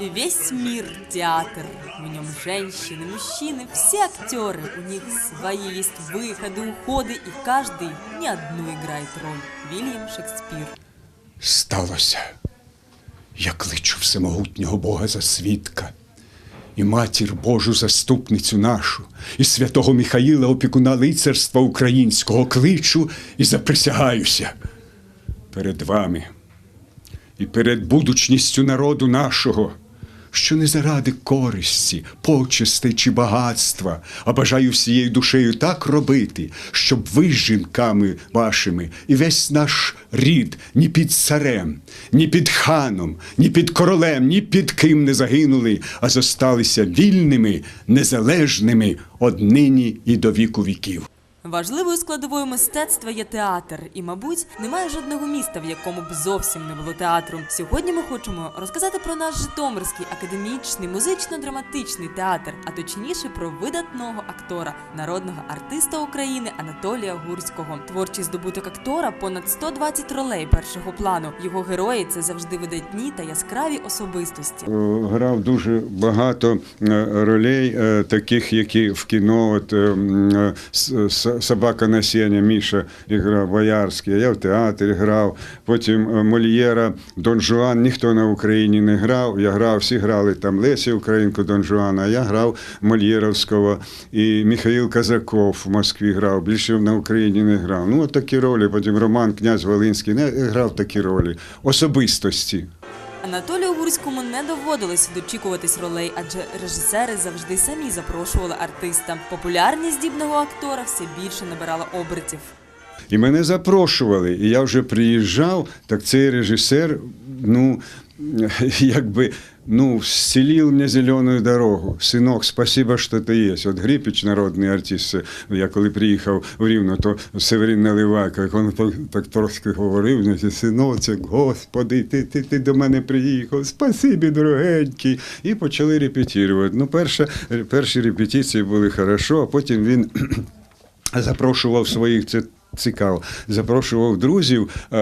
И весь мир – театр. В нем женщины, мужчины, все актеры. У них свои есть выходы, уходы, и каждый не одну играет роль. Вильям Шекспир. Сталося. Я кличу всемогутнього Бога за свідка, і матір Божу заступницю нашу, і святого Михаїла, опікуна лицарства українського, кличу і заприсягаюся перед вами і перед будучністю народу нашого, що не заради користі, почестей чи багатства, а бажаю всією душею так робити, щоб ви з жінками вашими і весь наш рід ні під царем, ні під ханом, ні під королем, ні під ким не загинули, а зосталися вільними, незалежними однині і до віку віків. Важливою складовою мистецтва є театр, і, мабуть, немає жодного міста, в якому б зовсім не було театру. Сьогодні ми хочемо розказати про наш Житомирський академічний музично-драматичний театр, а точніше про видатного актора, народного артиста України Анатолія Гурського. Творчий здобуток актора понад 120 ролей першого плану. Його герої це завжди видатні та яскраві особистості. Е, грав дуже багато е, ролей, е, таких, які в кіно. От, Собака на сіні Міша грав Боярський, я в театрі грав. Потім е, Мольєра, Дон Жуан ніхто на Україні не грав. Я грав, всі грали там Лесі Українку, Дон Жуана, а я грав Мольєровського. І Михаїл Казаков в Москві грав, більше на Україні не грав. Ну, от такі ролі. Потім Роман Князь Волинський не грав такі ролі. Особистості. Анатолію Гурському не доводилось дочікуватись ролей, адже режисери завжди самі запрошували артиста. Популярність дібного актора все більше набирала обертів. І мене запрошували, і я вже приїжджав, так цей режисер, ну, якби, ну, зцілив мені зелену дорогу. Синок, спасибо, що ти є. От Грипіч, народний артист, я коли приїхав в Рівно, то Северин Наливайко, як він так, так трошки говорив, синочок, господи, ти, ти, ти до мене приїхав, спасибі, дорогенький. І почали репетирувати. Ну, перша, перші репетиції були хорошо, а потім він запрошував своїх це. Цікаво, запрошував друзів, е,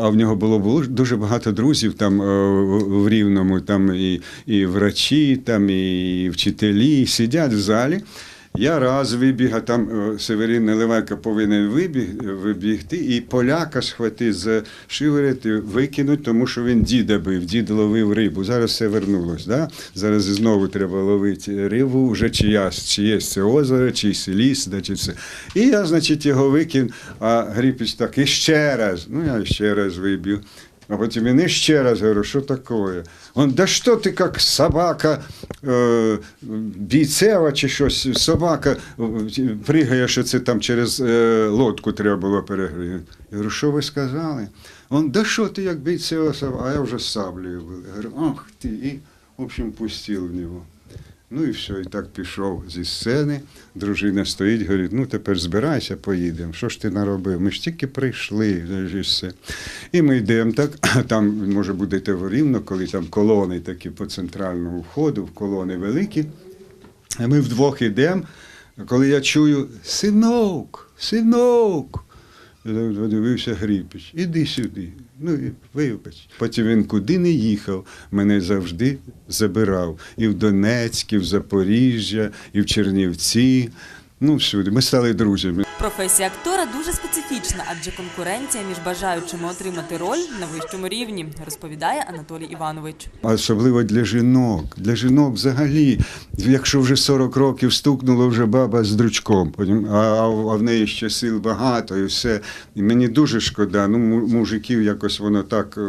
а в нього було дуже багато друзів там е, в Рівному, там і, і врачі, там і вчителі сидять в залі. Я раз вибіг, а там е, Северин Наливайко повинен вибіг, вибігти і поляка схвати з шиворити, викинуть, тому що він діда бив, дід ловив рибу. Зараз все вернулось. Да? Зараз знову треба ловити рибу, вже чиясь, чиєсь це озеро, чийсь ліс, да, чи все. І я, значить, його викинув, а Гріпіч так, і ще раз. Ну, я ще раз вибіг. А потім він іще ще раз говорю, що таке? Он, да що ти як собака е, бійцева чи щось, собака пригає, що це там через е, лодку треба було перегріти. Я говорю, що ви сказали? Он, да що ти як бійцева собака? А я вже з саблею був. Я говорю, ах ти, і, в общем, пустив в нього. Ну і все, і так пішов зі сцени. Дружина стоїть, говорить, ну тепер збирайся, поїдемо. Що ж ти наробив? Ми ж тільки прийшли, все. І ми йдемо так, там може будете в рівно, коли там колони такі по центральному входу, колони великі. Ми вдвох йдемо, коли я чую синок, синок. Я Подивився Гріпіч, іди сюди. Ну, і вибач. Потім він куди не їхав, мене завжди забирав. І в Донецьк, і в Запоріжжя, і в Чернівці. Ну, всюди. Ми стали друзями. Професія актора дуже специфічна, адже конкуренція між бажаючими отримати роль на вищому рівні, розповідає Анатолій Іванович. Особливо для жінок. Для жінок взагалі, якщо вже 40 років стукнуло вже баба з дручком, а в неї ще сил багато і все. І мені дуже шкода. Ну, мужиків якось воно так е,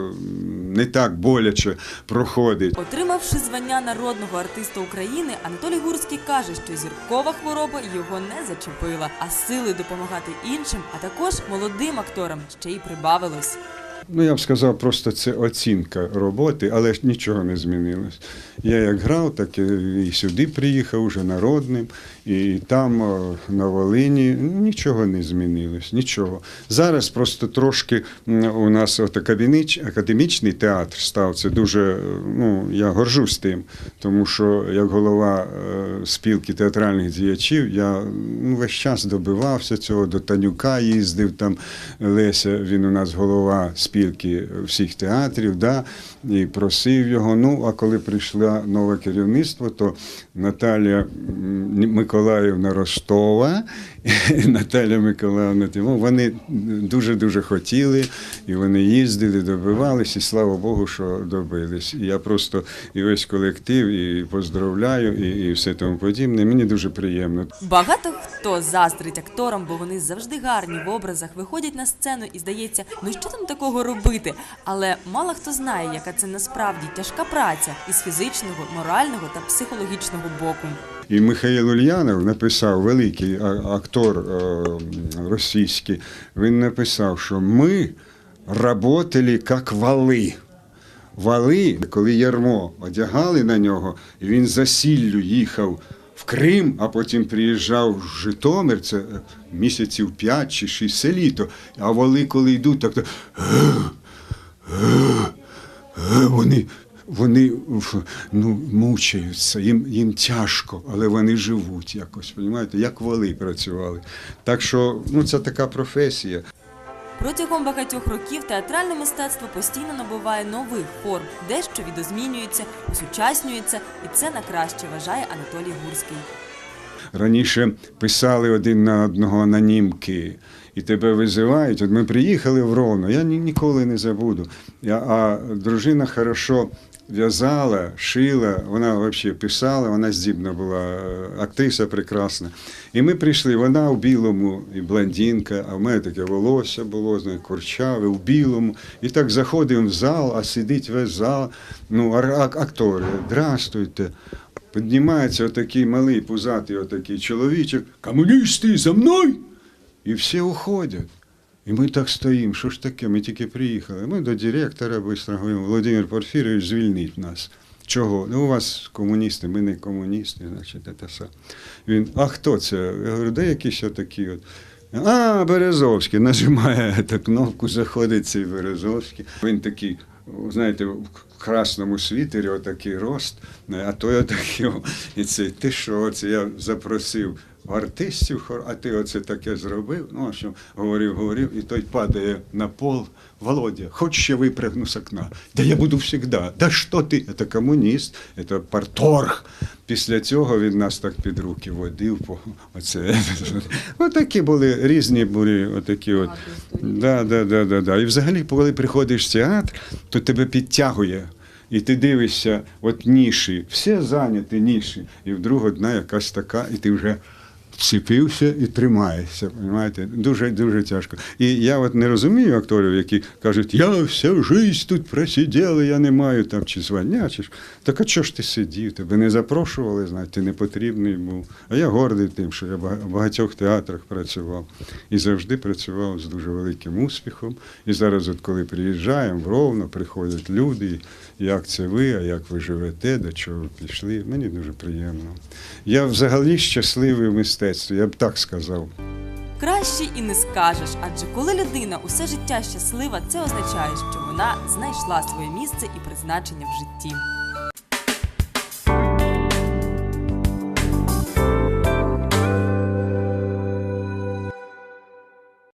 не так боляче проходить. Отримавши звання народного артиста України, Анатолій Гурський каже, що зіркова хвороба його не зачепила, а сили допомагати іншим, а також молодим акторам ще й прибавилось. Ну, я б сказав, просто це оцінка роботи, але ж нічого не змінилось. Я як грав, так і сюди приїхав уже народним, і там, на Волині, нічого не змінилось, нічого. Зараз просто трошки у нас от академічний театр став. Це дуже, е, ну, я горжусь тим, тому що як голова е, спілки театральних діячів, я ну, весь час добивався цього, до Танюка їздив там Леся, він у нас голова спілки всіх театрів, да, і просив його. Ну, а коли прийшло нове керівництво, то Наталія Миколаївна Ростова, і Наталя Миколаївна Тимов, вони дуже-дуже хотіли, і вони їздили, добивались, і слава Богу, що добились. І я просто і весь колектив, і поздравляю, і, і все тому подібне. Мені дуже приємно. Багато хто заздрить акторам, бо вони завжди гарні в образах, виходять на сцену і здається, ну що там такого робити? Але мало хто знає, яка це насправді тяжка праця із фізичного, морального та психологічного боку. І Михайло Ульянов написав, великий актор е, російський, він написав, що ми работали як вали. Вали, коли ярмо одягали на нього, і він за сіллю їхав в Крим, а потім приїжджав в Житомир, це е, місяців 5 чи 6 це літо. А вали, коли йдуть, так. Е, вони, вони ну, мучаються, їм, їм тяжко, але вони живуть якось, розумієте, як воли працювали. Так що ну, це така професія. Протягом багатьох років театральне мистецтво постійно набуває нових форм, дещо відозмінюється, осучаснюється, і це на краще вважає Анатолій Гурський. Раніше писали один на одного анонімки, і тебе визивають. От ми приїхали в Ровно, я ні, ніколи не забуду. А дружина хорошо в'язала, шила, вона взагалі писала, вона здібна була, актриса прекрасна. І ми прийшли, вона в білому, і блондинка, а в мене таке волосся було, знає, курчаве, в білому. І так заходимо в зал, а сидить весь зал, ну, актори, здрастуйте. Піднімається отакий малий пузатий отакий чоловічок, комуністи за мною! І всі уходять. І ми так стоїмо, що ж таке, ми тільки приїхали. Ми до директора швидко говоримо, Володимир Порфірович, звільніть нас. Чого? Ну, у вас комуністи, ми не комуністи, значить, це все. Він, а хто це? Я говорю, де якісь отакі от. А, Березовський, нажимає ту кнопку, заходить цей Березовський. Він такий, знаєте, в красному світері, отакий рост, а той отакий. І це, ти що, це я запросив артистів, а ти оце таке зробив. Ну, в общем, говорив, говорив, і той падає на пол. Володя, хочешь я выпрыгну с окна? Да я буду всегда. Да що ти? Це комуніст, це парторг. Після цього він нас так під руки водив. По, оце. Отакі були різні були отакі от. Да, да, да, да, да. І взагалі, коли приходиш в театр, то тебе підтягує. І ти дивишся, от ніші, всі зайняті ніші, і вдруг одна якась така, і ти вже вцепився і тримаєшся. Понимаєте? Дуже дуже тяжко. І я от не розумію акторів, які кажуть, я всю життя тут просидів, я не маю там чи звання, чи ж. Так а чого ж ти сидів? Тебе не запрошували, знаєте, ти не потрібний був. А я гордий тим, що я в багатьох театрах працював і завжди працював з дуже великим успіхом. І зараз, от коли приїжджаємо Ровно, приходять люди, як це ви, а як ви живете, до чого ви пішли. Мені дуже приємно. Я взагалі щасливий в мистецтві, я б так сказав. Краще і не скажеш, адже коли людина усе життя щаслива, це означає, що вона знайшла своє місце і призначення в житті.